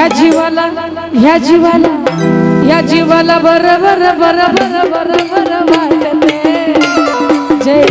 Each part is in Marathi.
ह्या जीवाला ह्या जीवाला ह्या जीवाला बरोबर बरोबर बरोबर वाटते जय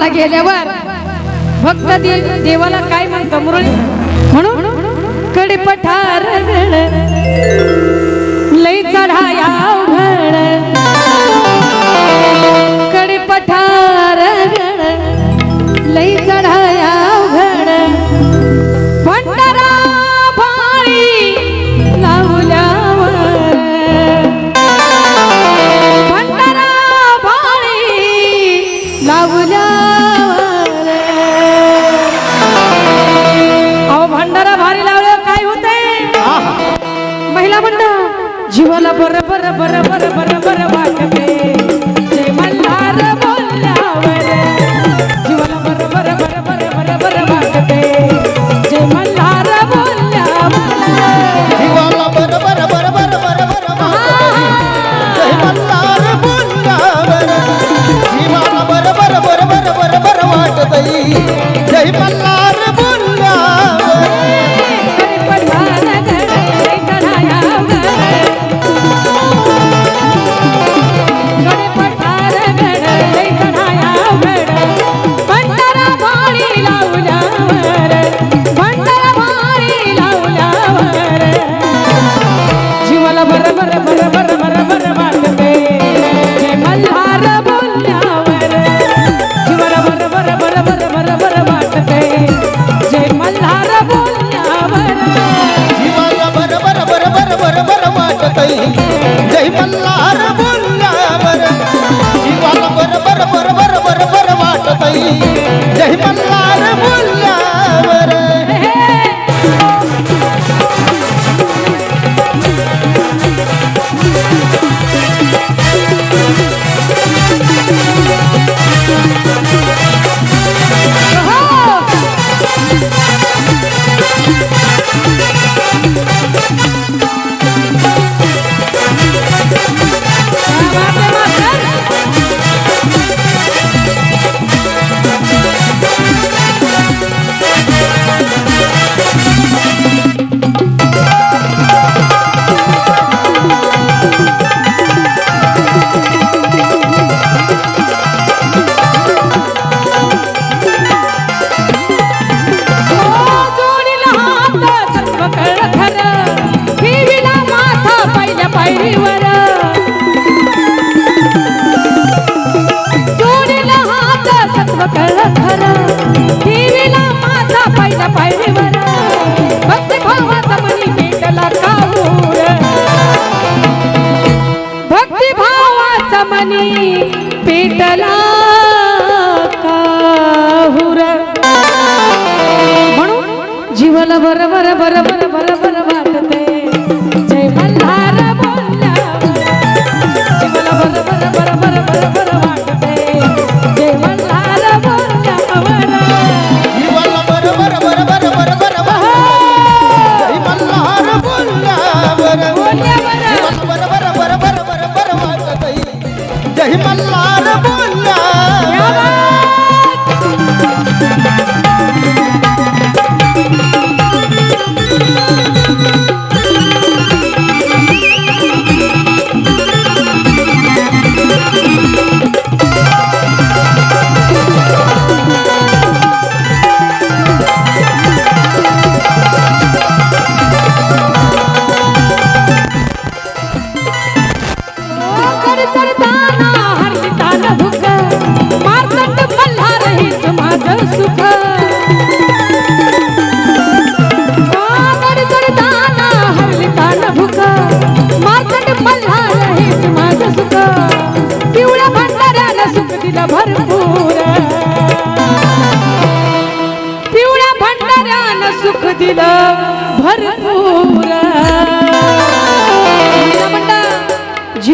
देवाला गेल्यावर भक्त देवाला काय म्हणतो मुरळी? म्हणून कडे पठार लई चढाया जीवाला भारी लावलं काय आहे महिला म्हणतात जीवाला बर बर बर बर बर बर वाटते जय मल्हार बोलल्यावर जीवाला बर बर बर बर बर बर जय Malhar la barra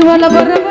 Viva la barra.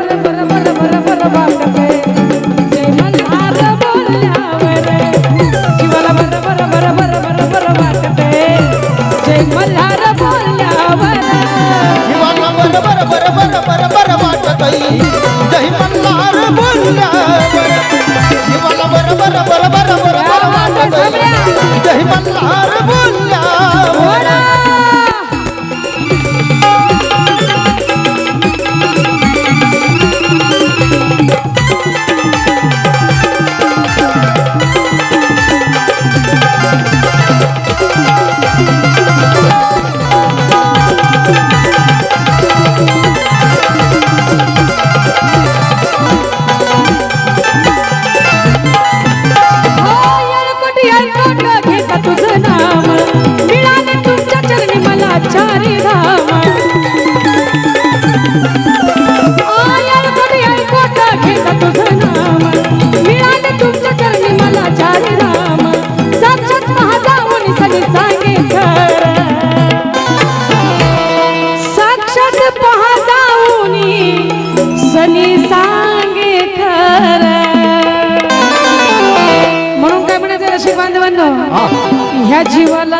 ह्या जीवाला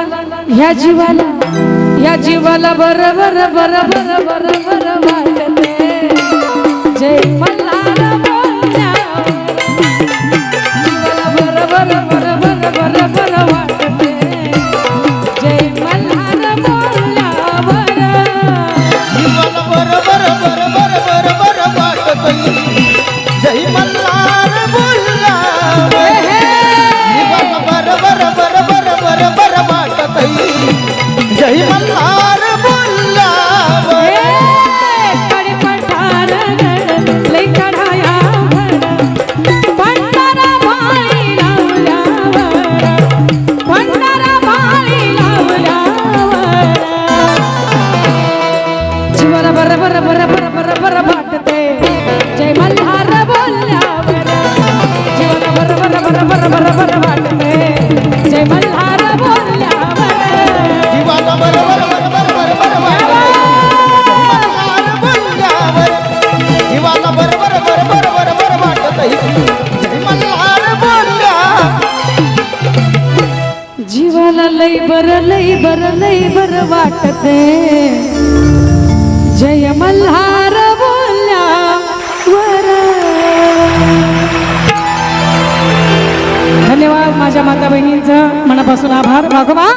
ह्या जीवाला ह्या जीवाला बरं बरं बरं बरं बरं बरं जीवाला लई बर लई बर लई बर वाटते. जय मल्हार बोलल्या वर. धन्यवाद माझ्या माता बहिणींचा मनापासून आभार. भागवा